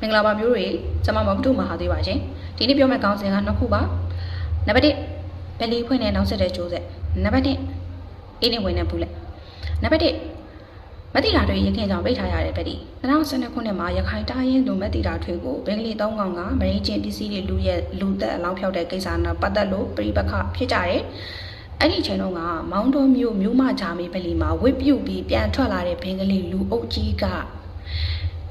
မင်္ဂလာပါမျိုးတွေကျွန်မမဘုဒ္ဓမဟာသေးပါရှင်ဒီနေ့ပြောမယ့်ကောင်းစဉ်ကနှစ်ခုပါနံပါတ်1ဘယ်လီဖွင့်တဲ့နောက်ဆက်တဲ့ကျိုးဆက်နံပါတ်2အင်းနေဝင်တဲ့ဘူးလက်နံပါတ်1မတိတာတွေရခင်ကြောင့်ပိတ်ထားရတဲ့ဗက်ဒီ2012ခုနှစ်မှာရခိုင်တိုင်းရင်းလူမတိတာတွေကိုဘင်္ဂလီ၃កောင်ကမရင်းချင်းပစ္စည်းတွေလူရဲ့လူသက်အလောင်းဖြောက်တဲ့ကိစ္စနဲ့ပတ်သက်လို့ပြိပခဖြစ်ကြတယ်အဲ့ဒီအချိန်တုန်းကမောင်းတော်မြို့မြို့မဂျာမီဗလီမှာဝစ်ပြုတ်ပြီးပြန်ထွက်လာတဲ့ဘင်္ဂလီလူအုပ်ကြီးက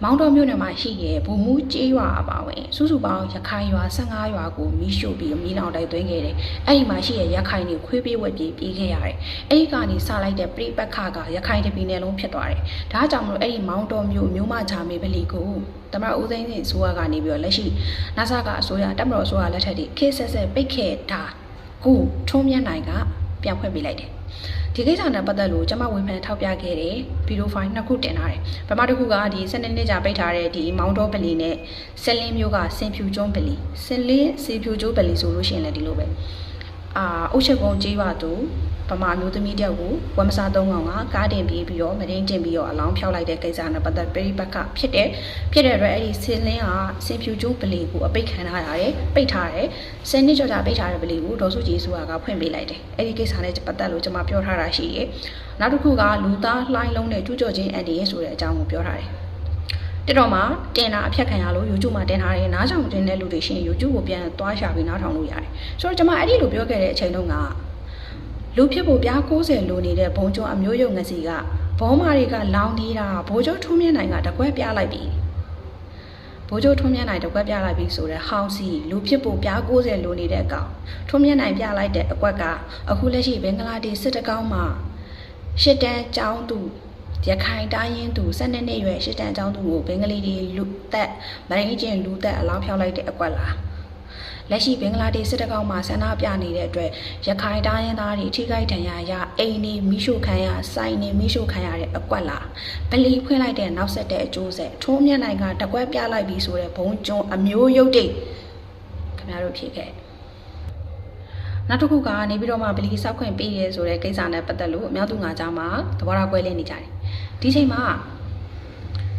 မောင်းတော်မြို့နယ်မှာရှိတဲ့ဗိုလ်မှူးကျေးရွာအပါအဝင်စုစုပေါင်းရခိုင်ရွာ15ရွာကိုမီးရှို့ပြီးမီးလောင်တိုက်သွင်းခဲ့တယ်။အဲ့ဒီမှာရှိတဲ့ရခိုင်တွေခွေးပြေးဝက်ပြေးပြေးခဲ့ရတယ်။အဲ့ဒီကနေစလိုက်တဲ့ပြိပက္ခကရခိုင်တပြည်နယ်လုံးဖြစ်သွားတယ်။ဒါကြောင့်မလို့အဲ့ဒီမောင်းတော်မြို့မြို့မဂျာမေဗလီကိုတမရဦးသိန်းစိန်အစိုးရကနေပြီးတော့လက်ရှိနာဆာကအစိုးရတက်မတော်အစိုးရလက်ထက်ထိခေတ်ဆက်ဆက်ပိတ်ခဲ့တာကိုထုံးမြတ်နိုင်ကပြန်ဖွင့်ပေးလိုက်တယ်။ ဒီကိစ္စနဲ့ပတ်သက်လို့ကျွန်မဝေဖန်ထောက်ပြခဲ့တဲ့ဗီဒီယိုဖိုင်နှစ်ခုတင်ထားတယ်။ပထမတစ်ခုကဒီစနေနေ့ကြာပိတ်ထားတဲ့ဒီမောင်းတော်ဗလီနဲ့ဆယ်လင်းမျိုးကစင်ဖြူကျွန်းဗလီဆင်လင်းစင်ဖြူကျွန်းဗလီဆိုလို့ရှိရင်လည်းဒီလိုပဲ။ အာအုတ်ချက်ကုန်းကျေးရွာသူဗမာမျိုးသမီးတယောက်ကိုဝမ်မစာသုံးကောင်ကကားတင်ပြီးပြီးတော့မရင်းကျင်ပြီးတော့အလောင်းဖြောက်လိုက်တဲ့ကိစ္စနဲ့ပတ်သက်ပြီးပတ်ကဖြစ်တယ်။ဖြစ်တဲ့အတွက်အဲ့ဒီဆင်လင်းကစင်ဖြူကျွန်းဗလီကိုအပိတ်ခံထားရတယ်ပိတ်ထားတယ်။ဆယ်နှစ်ကျော်ကြာပိတ်ထားတဲ့ဗလီကိုဒေါ်စုကြည်ဆိုတာကဖွင့်ပေးလိုက်တယ်။အဲ့ဒီကိစ္စနဲ့ပတ်သက်လို့ကျွန်မပြောထားတာရှိတယ်။နောက်တစ်ခုကလူသားလှိုင်းလုံးနဲ့ကျူးကျော်ခြင်းအန်ဒီရဲ့ဆိုတဲ့အကြောင်းကိုပြောထားတယ်။ တက်တော့မှတင်တာအဖြတ်ခံရလို့ YouTube မှာတင်ထားတယ်နားကြောင်တင်တဲ့လူတွေရှိရင် YouTube ကိုပြန်သွားရှာပြီးနားထောင်လို့ရတယ်။ဆိုတော့ကျွန်မအဲ့ဒီလိုပြောခဲ့တဲ့အချိန်တုန်းကလူဖြစ်ဖို့ပြား60လိုနေတဲ့ဘုံကျော်အမျိုးယုံငစီကဘောမာတွေကလောင်နေတာဘိုးကျော်ထုံးမြင့်နိုင်ကတကွက်ပြလိုက်ပြီ။ဘိုးကျော်ထုံးမြင့်နိုင်တကွက်ပြလိုက်ပြီဆိုတော့ဟောင်းစီလူဖြစ်ဖို့ပြား60လိုနေတဲ့အကောင်ထုံးမြင့်နိုင်ပြလိုက်တဲ့အကွက်ကအခုလက်ရှိဘင်္ဂလားဒေ့ရှ်စစ်တကောင်းမှာရှစ်တန်းကျောင်းသူ ရခိုင်တိုင်းရင်းသူ12နှစ်ရွယ်ရှစ်တန်းကျောင်းသူကိုဘင်္ဂလီတွေလူသက်မရင်းကျင်လူသက်အလောင်းဖြောက်လိုက်တဲ့အကွက်လားလက်ရှိဘင်္ဂလားဒေ့ရှ်စစ်တကောက်မှာဆန္ဒပြနေတဲ့အတွက်ရခိုင်တိုင်းရင်းသားတွေထိခိုက်ဒဏ်ရာရအိမ်နေမိရှုခံရစိုင်းနေမိရှုခံရတဲ့အကွက်လားဗလီဖွင့်လိုက်တဲ့နောက်ဆက်တဲ့အကျိုးဆက်ထုံးမြတ်နိုင်ကတကွက်ပြလိုက်ပြီးဆိုတဲ့ဘုံကျွန်းအမျိုးရုပ်တိတ်ခင်ဗျားတို့ဖြစ်ခဲ့နောက်တစ်ခုကနေပြီးတော့မှဗလီစောက်ခွင့်ပေးရဲဆိုတဲ့ကိစ္စနဲ့ပတ်သက်လို့အများသူငါကြားမှာသဘောထားကွဲလွဲနေကြတယ် ဒီချိန်မှာ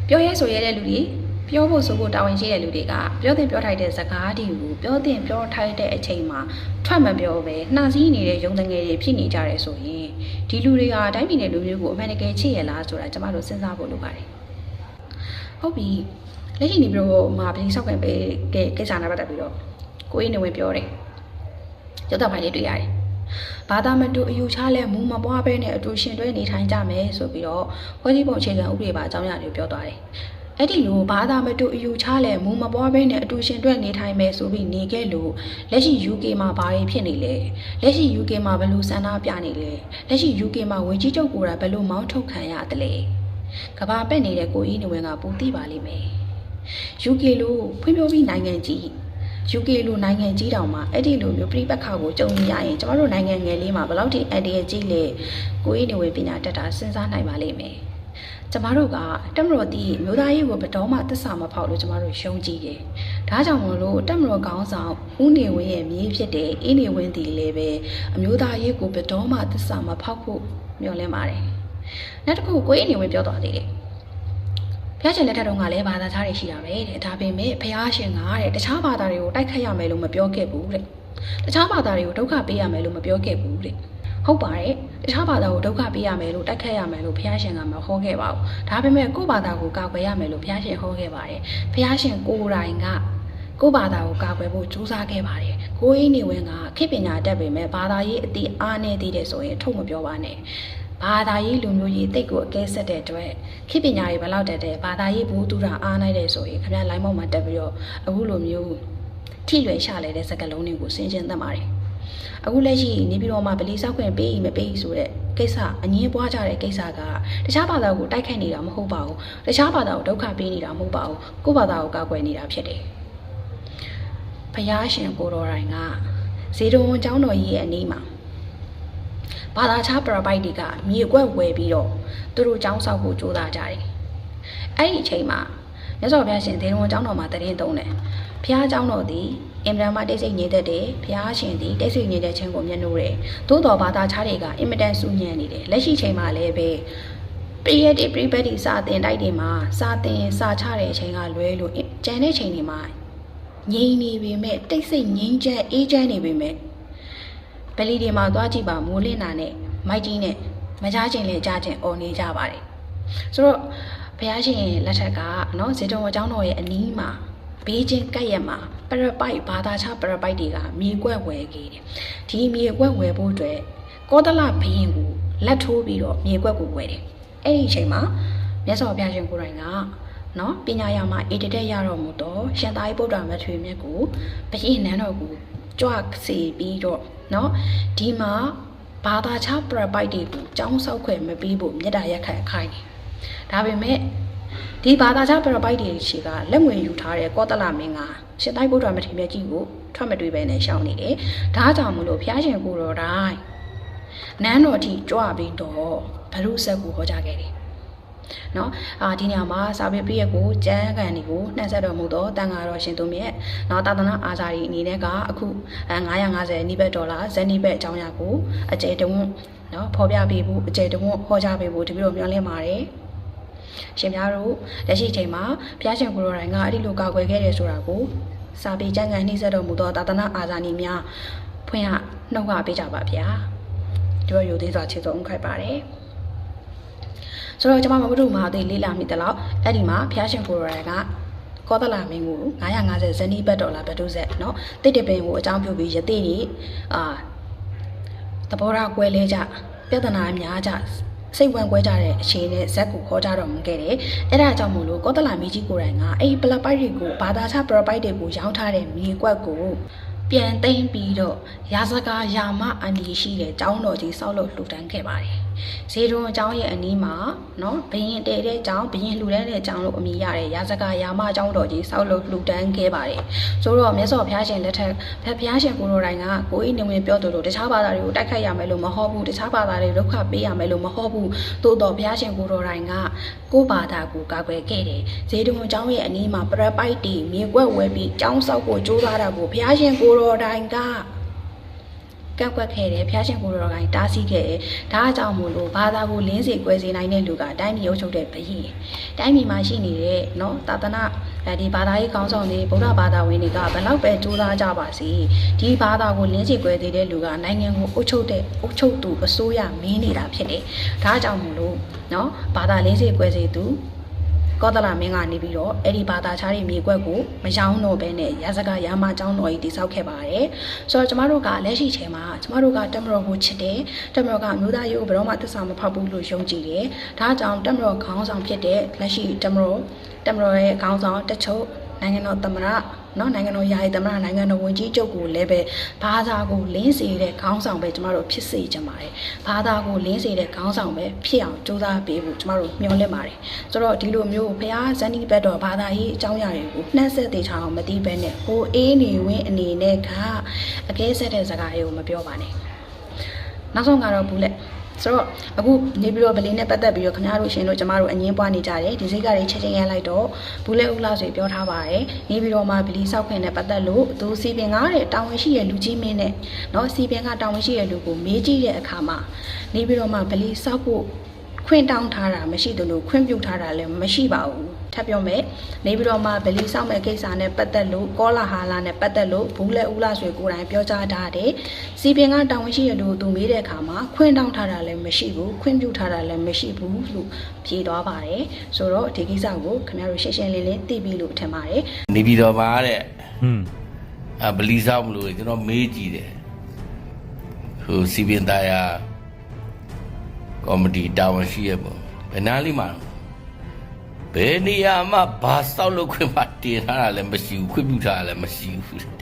ပြောရဲဆိုရဲတဲ့လူတွေပြောဖို့ဆိုဖို့တာဝန်ရှိတဲ့လူတွေကပြောတင်ပြောထိုက်တဲ့စကားတွေကိုပြောတင်ပြောထိုက်တဲ့အချိန်မှာထွက်မပြောပဲနှာစည်းနေတဲ့ရုံတငယ်တွေဖြစ်နေကြတယ်ဆိုရင်ဒီလူတွေကတိုင်းပြည်နယ်လူမျိုးကိုအမှန်တကယ်ချစ်ရလားဆိုတာကျမတို့စဉ်းစားဖို့လိုပါတယ်ဟုတ်ပြီလက်ရှိနေပြီးတော့မှာဗလီစောက်ခွင့်ပေးတဲ့ကိစ္စနဲ့ပတ်သက်ပြီးတော့ကိုအေးနေဝင်ပြောတယ်ရုပ်သံဖိုင်လေးတွေ့ရတယ်။ ဘာသာမတူအယူချလဲမူမပွားဘဲနဲ့အတူရှင်တွဲနေထိုင်ကြမယ်ဆိုပြီးတော့ဖွဲ့စည်းပုံအခြေခံဥပဒေပါအကြောင်းအရာတွေပြောသွားတယ်။အဲ့ဒီလိုဘာသာမတူအယူချလဲမူမပွားဘဲနဲ့အတူရှင်တွဲနေထိုင်မယ်ဆိုပြီးနေခဲ့လို့လက်ရှိ UK မှာဘာတွေဖြစ်နေလဲ။လက်ရှိ UK မှာဘယ်လိုစံနာပြနေလဲ။လက်ရှိ UK မှာဝင်ကြီးချုပ်ကိုယ်တိုင်ဘယ်လိုမောင်းထုတ်ခံရတယ်လဲ။ကဘာပက်နေတဲ့ကိုကြီးနေဝင်ကပူသိပါလိမ့်မယ်။ UK လို့ဖွံ့ဖြိုးပြီးနိုင်ငံကြီး UK လိုနိုင်ငံကြီးတောင်မှအဲ့ဒီလိုမျိုးပြိပက္ခကိုကြုံရရင်ကျမတို့နိုင်ငံငယ်လေးမှာဘယ်လောက်ထိအန်ဒီရကြီးလဲကိုကြီးနေဝင်ပညာတတ်တာစဉ်းစားနိုင်ပါလိမ့်မယ်ကျမတို့ကတက်မတော်တီးမြို့သားရေးကိုဘယ်တော့မှသစ္စာမဖောက်လို့ကျမတို့ရှုံးကြည့်တယ်။ဒါကြောင့်မလို့တက်မတော်ကောင်းဆောင်ဦးနေဝင်းရဲ့မြေးဖြစ်တဲ့အေးနေဝင်းတီလည်းပဲအမျိုးသားရေးကိုဘယ်တော့မှသစ္စာမဖောက်ဖို့မျှော်လင့်ပါတယ်။နောက်တစ်ခုကိုအေးနေဝင်းပြောသွားသေးတယ်။ ဖျားရှင်လက်ထက်တုန်းကလည်းဘာသာခြားတွေရှိတာပဲတဲ့ဒါပေမဲ့ဖျားရှင်ကတဲ့တခြားဘာသာတွေကိုတိုက်ခတ်ရမယ်လို့မပြောခဲ့ဘူးတဲ့တခြားဘာသာတွေကိုဒုက္ခပေးရမယ်လို့မပြောခဲ့ဘူးတဲ့ဟုတ်ပါတယ်တခြားဘာသာကိုဒုက္ခပေးရမယ်လို့တိုက်ခတ်ရမယ်လို့ဖျားရှင်ကမဟောခဲ့ပါဘူးဒါပေမဲ့ကိုယ့်ဘာသာကိုကာကွယ်ရမယ်လို့ဖျားရှင်ဟောခဲ့ပါတယ်ဖျားရှင်ကိုယ်တိုင်ကကိုယ့်ဘာသာကိုကာကွယ်ဖို့ကြိုးစားခဲ့ပါတယ်ကိုယ်အင်းနေဝင်ကခေတ်ပညာတတ်ပေမဲ့ဘာသာရေးအတိအားနေသေးတယ်ဆိုရင်ထုတ်မပြောပါနဲ့ ဘာသာရေးလူမျိုးရေးတိတ်ကိုအကဲဆက်တဲ့အတွက်ခေတ်ပညာတွေဘယ်လောက်တက်တဲ့ဘာသာရေးဘူးတူတာအားနိုင်တယ်ဆိုရင်ခင်ဗျာလိုင်းမောက်မှာတက်ပြီးတော့အခုလိုမျိုးထိလွယ်ရှလဲတဲ့စကားလုံးတွေကိုဆင်ခြင်သတ်ပါတယ်အခုလက်ရှိနေပြီးတော့မှဗလီဆောက်ခွင့်ပေးမပေးဆိုတဲ့ကိစ္စအငင်းပွားကြတဲ့ကိစ္စကတခြားဘာသာကိုတိုက်ခိုက်နေတာမဟုတ်ပါဘူးတခြားဘာသာကိုဒုက္ခပေးနေတာမဟုတ်ပါဘူးကိုယ့်ဘာသာကိုကာကွယ်နေတာဖြစ်တယ်ဖယားရှင်ကိုတော်တိုင်ကဇေဒုံဝန်ကျောင်းတော်ကြီးရဲ့အနီးမှာ ဘာသာခြားပရပိုက်တွေကမြေကွက်ဝယ်ပြီးတော့သူတို့ចောင်းဆောက်ဖို့ကြိုးစားကြတယ်။အဲ့ဒီအချိန်မှာမြတ်စွာဘုရားရှင်ဒေဝံကျောင်းတော်မှာတရင်သုံးတယ်။ဘုရားကျောင်းတော်သည်အင်မတန်မှတိတ်ဆိတ်ငြိမ်သက်တယ်။ဘုရားရှင်သည်တိတ်ဆိတ်ငြိမ်သက်ခြင်းကိုမျက်နှိုးတယ်။သို့တော်ဘာသာခြားတွေကအင်မတန်ဆူညံနေတယ်။လက်ရှိချိန်မှာလည်းပဲပရိယတ်ပရိပတ်တိစာတင်တိုက်တွေမှာစာတင်စာချတဲ့အချိန်ကလွဲလို့ကြံတဲ့ချိန်တွေမှာငြိမ်နေပေမဲ့တိတ်ဆိတ်ငြိမ်ချမ်းအေးချမ်းနေပေမဲ့ ဗလီတွေမှာသွားကြည့်ပါမိုးလင်းတာနဲ့မိုက်ကြီးနဲ့မကြားချင်းလဲကြားချင်းអော်နေကြပါတယ်ဆိုတော့ဘုရားရှင်လက်ထက်ကနော်ဇေတဝန်ကျောင်းတော်ရဲ့အနီးမှာဘေးချင်းကပ်ရက်မှာပရပိုက်ဘာသာချပရပိုက်တွေကမြေကွက်ဝယ်ခဲ့တယ်ဒီမြေကွက်ဝယ်ဖို့အတွက်ကောသလဘုရင်ကိုလက်ထိုးပြီးတော့မြေကွက်ကိုဝယ်တယ်အဲ့ဒီအချိန်မှာမြတ်စွာဘုရားရှင်ကိုယ်တိုင်ကနော်ပညာရမှာအေတတက်ရတော်မူတော့ရှင်သာရိပုတ္တရာမထွေမြတ်ကိုဘုရင်နန်းတော်ကို ကြွစီပြီးတော့နော်ဒီမှာဘာသာချပရပိုက်တွေကိုចောင်းဆောက်ခွဲမပြီးဖို့မြတ်တာရက်ခံခိုင်းတယ်ဒါပေမဲ့ဒီဘာသာချပရပိုက်တွေရှိကလက်ငွေယူထားတဲ့ကောသလမင်းကရှင်သာရိပုတ္တရာမထေရမြတ်ကြီးကိုထွက်မတွေ့ပဲနဲ့ရှောင်းနေတယ်ဒါကြောင့်မလို့ဘုရားရှင်ကိုယ်တော်တိုင်းနန်းတော်ထိကြွပြီးတော့ဘရုဆက်ကိုဟောကြားခဲ့တယ်။ နော်အာဒီညမှာစာပေပြည့်ရက်ကိုကျမ်းဂန်တွေကိုနှံ့ဆက်တော်မူသောတန်ဃာတော်ရှင်သူမြတ်နော်တာသနာအာဇာရီအနေနဲ့ကအခုအဲ950နိဘတ်ဒေါ်လာဇန်နိဘတ်အကြောင်းအရာကိုအကျယ်တုံးနော်ဖော်ပြပေးဖို့အကျယ်တုံးဟောကြားပေးဖို့တပည့်တော်မျှော်လင့်ပါတယ်။ရှင်များတို့လက်ရှိချိန်မှာဘုရားရှင်ကိုယ်တော်တိုင်ကအဲ့ဒီလိုကာကွယ်ခဲ့တယ်ဆိုတာကိုစာပေကျမ်းဂန်နှိစက်တော်မူသောတာသနာအာဇာနည်များဖွင့်ရနှုတ်ကပေးကြပါဗျာ။ကျွန်တော်ယူသေးစွာခြေစုံခိုက်ပါတယ် ဆိုတော့ကျွန်မမဘုဒ္ဓမဟာသေးလေးလာမိတယ်လို့အဲ့ဒီမှာဖျားရှင်ကိုရိုရကကောသလမင်းကို950ဇနီးဘတ်ဒေါ်လာဘတ်တုဆက်เนาะတိတ်တပင်ကိုအကြောင်းပြုပြီးယသိတွေအာသဘောထားကွဲလဲကြပြဿနာများကြစိတ်ဝင်ကွဲကြတဲ့အခြေအနေဇက်ကိုခေါ်ကြတော်မူခဲ့တယ်။အဲဒါကြောင့်မို့လို့ကောသလမီကြီးကိုယ်တိုင်ကအဲ့ဒီပလက်ပိုက်တွေကိုဘာသာချပရပိုက်တွေကိုရောင်းထားတဲ့မြေကွက်ကိုပြန်သိမ်းပြီးတော့ရာဇကာယာမအန်ဒီရှိတဲ့ကျောင်းတော်ကြီးဆောက်လုပ်လှူဒန်းခဲ့ပါတယ်။ ဇေဒွန်ကျောင်းရဲ့အနီးမှာနော်ဘရင်တဲတဲ့ကျောင်းဘရင်လှူဒန်းတဲ့ကျောင်းလို့အမည်ရတဲ့ရာဇကာယာမကျောင်းတော်ကြီးဆောက်လုပ်လှူဒန်းခဲ့ပါတယ်။ဆိုတော့မြတ်စွာဘုရားရှင်လက်ထက်ဘုရားရှင်ကိုယ်တော်တိုင်ကကိုယ်ဤနေဝင်ပြောသလိုတခြားဘာသာတွေကိုတိုက်ခိုက်ရမယ်လို့မဟုတ်ဘူးတခြားဘာသာတွေဒုက္ခပေးရမယ်လို့မဟုတ်ဘူးသို့တော့ဘုရားရှင်ကိုယ်တော်တိုင်ကကိုယ်ဘာသာကိုကာကွယ်ခဲ့တယ်။ဇေဒွန်ကျောင်းရဲ့အနီးမှာပရပိုက်တီမြေကွက်ဝဲပြီးကျောင်းဆောက်ဖို့ကြိုးစားတာကိုဘုရားရှင်ကိုယ်တော်တိုင်က ကန့်ကွက်ခဲ့တယ်ဖျားရှင်ကိုယ်တော်ကတားဆီးခဲ့တယ်ဒါအကြောင်းမို့လို့ဘာသာကိုလင်းစေကွဲစေနိုင်တဲ့လူကတိုင်းပြည်အုပ်ချုပ်တဲ့ဘုရင်တိုင်းပြည်မှာရှိနေတဲ့เนาะသာသနာအဲဒီဘာသာရေးကောင်းဆောင်တွေဗုဒ္ဓဘာသာဝင်တွေကဘယ်တော့ပဲကြိုးစားကြပါစေဒီဘာသာကိုလင်းစေကွဲစေတဲ့လူကနိုင်ငံကိုအုပ်ချုပ်တဲ့အုပ်ချုပ်သူအစိုးရမင်းနေတာဖြစ်တယ်ဒါအကြောင်းမို့လို့เนาะဘာသာလင်းစေကွဲစေသူ ကောသလမင်းကနေပြီးတော့အဲ့ဒီဘာသာခြားတွေမြေကွက်ကိုမရောင်းတော့ဘဲနဲ့ရာဇကရာမကျောင်းတော်ကြီးတိစောက်ခဲ့ပါတယ်။ဆိုတော့ကျမတို့ကလက်ရှိချိန်မှာကျမတို့ကတက်မတော်ကိုချစ်တယ်။တက်မတော်ကအမျိုးသားရေးကိုဘယ်တော့မှသစ္စာမဖောက်ဘူးလို့ယုံကြည်တယ်။ဒါကြောင့်တက်မတော်ခေါင်းဆောင်ဖြစ်တဲ့လက်ရှိတက်မတော်တက်မတော်ရဲ့ခေါင်းဆောင်တချို့နိုင်ငံတော်သမ္မတ နော်နိုင်ငံတော်ယာယီသမ္မတနိုင်ငံတော်ဝန်ကြီးချုပ်ကိုလည်းပဲဘာသာကိုလင်းစေတဲ့ခေါင်းဆောင်ပဲကျမတို့ဖြစ်စေချင်ပါတယ်။ဘာသာကိုလင်းစေတဲ့ခေါင်းဆောင်ပဲဖြစ်အောင်ကြိုးစားပေးဖို့ကျမတို့မျှော်လင့်ပါတယ်။ဆိုတော့ဒီလိုမျိုးဘုရားဇန်နီဘက်တော်ဘာသာရေးအကြောင်းအရာတွေကိုနှက်ဆက်သေးချအောင်မသိဘဲနဲ့ဟိုအေးနေဝင်းအနေနဲ့ကအကဲဆက်တဲ့စကားတွေကိုမပြောပါနဲ့။နောက်ဆုံးကတော့ဘူးလက် ဆိုတော့အခုနေပြီးတော့ဗလင်းနဲ့ပတ်သက်ပြီးတော့ခင်ဗျားတို့ရှင်တို့ကျမတို့အငင်းပွားနေကြတယ်ဒီစိတ်ကလေးချက်ချင်းရလိုက်တော့ဘူးလက်ဦးလာဆိုပြောထားပါတယ်နေပြီးတော့မှဗလီဆောက်ခွင့်နဲ့ပတ်သက်လို့သူစီပင်ကားတဲ့တောင်းဝင်ရှိတဲ့လူကြီးမင်းနဲ့เนาะစီပင်ကတောင်းဝင်ရှိတဲ့လူကိုမေးကြည့်တဲ့အခါမှာနေပြီးတော့မှဗလီဆောက်ဖို့ခွင့်တောင်းထားတာမရှိသလိုခွင့်ပြုထားတာလည်းမရှိပါဘူး ထပ်ပြောမယ်နေပြီးတော့မှဗလီဆောက်မဲ့ကိစ္စနဲ့ပတ်သက်လို့ကောလာဟာလာနဲ့ပတ်သက်လို့ဘူးလက်ဦးလာဆိုကိုယ်တိုင်ပြောကြားထားတယ်စီပင်ကတောင်းဝင်ရှိတဲ့လူကိုသူမေးတဲ့အခါမှာခွင့်တောင်းထားတာလည်းမရှိဘူးခွင့်ပြုထားတာလည်းမရှိဘူးလို့ဖြေသွားပါတယ်ဆိုတော့ဒီကိစ္စကိုခင်ဗျားတို့ရှင်းရှင်းလင်းလင်းသိပြီလို့ထင်ပါတယ်နေပြည်တော်မှာတဲ့ဟွန်းအဗလီဆောင်မလို့ကျွန်တော်မေးကြည့်တယ်ဟိုစီပင်သားယာကော်မတီတာဝန်ရှိရပေါ့ဘယ်နားလေးမှာ ဘယ်နေရာမှာဘာစောက်လုပ်ခွင့်မတင်ထားတာလည်းမရှိဘူးခွင့်ပြုထားတာလည်းမရှိဘူး